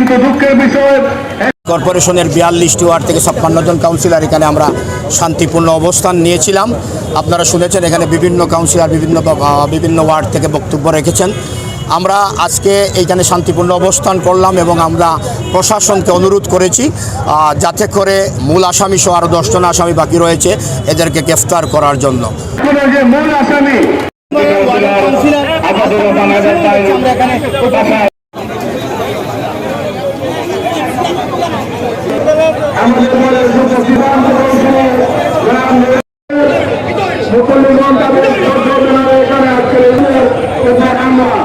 কিন্তু দুঃখের বিষয় কর্পোরেশনের বিয়াল্লিশটি ওয়ার্ড থেকে ছাপ্পান্ন জন কাউন্সিলর এখানে আমরা শান্তিপূর্ণ অবস্থান নিয়েছিলাম। আপনারা শুনেছেন এখানে বিভিন্ন কাউন্সিলর বিভিন্ন বিভিন্ন ওয়ার্ড থেকে বক্তব্য রেখেছেন। আমরা আজকে এইখানে শান্তিপূর্ণ অবস্থান করলাম এবং আমরা প্রশাসনকে অনুরোধ করেছি যাতে করে মূল আসামি সহ আরও দশজন আসামি বাকি রয়েছে এদেরকে গ্রেফতার করার জন্য। মূল আসামি মুসলিম এখানে আজকে আমরা?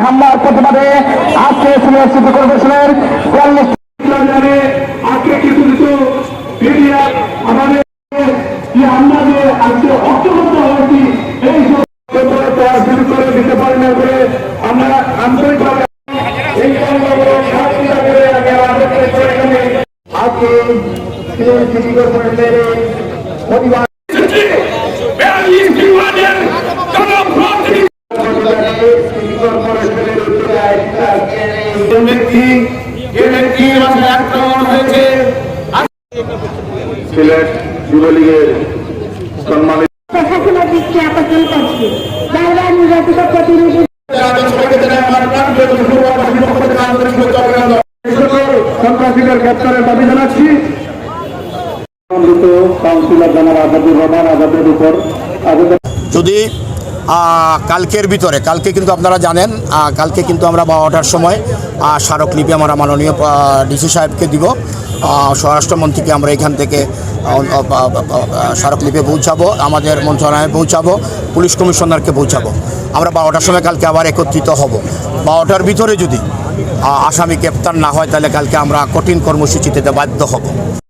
হামলার প্রতিবাদে আজকে সিনিয়র সিটি কর্পোরেশনের আজকে কিছু কিছু আমাদের আজকে সিনিয়র সিটি কর্পোরেশনের প্রতিবাদ সিলেট যুবলীগের সম্মানিত প্রশাসনের দৃষ্টি আকর্ষণ করছি। বাংলার নির্বাচিত প্রতিনিধি সন্ত্রাসীদের গ্রেপ্তারের দাবি জানাচ্ছি। যদি কালকের ভিতরে, কালকে কিন্তু আপনারা জানেন কালকে কিন্তু আমরা বারোটার সময় স্মারকলিপি আমরা মাননীয় ডিসি সাহেবকে দিব। স্বরাষ্ট্রমন্ত্রীকে আমরা এখান থেকে স্মারকলিপি পৌঁছাবো, আমাদের মন্ত্রণালয়ে পৌঁছাবো, পুলিশ কমিশনারকে পৌঁছাবো। আমরা বারোটার সময় কালকে আবার একত্রিত হব। বারোটার ভিতরে যদি আসামি গ্রেপ্তার না হয় তাহলে কালকে আমরা কঠিন কর্মসূচিতে বাধ্য হব।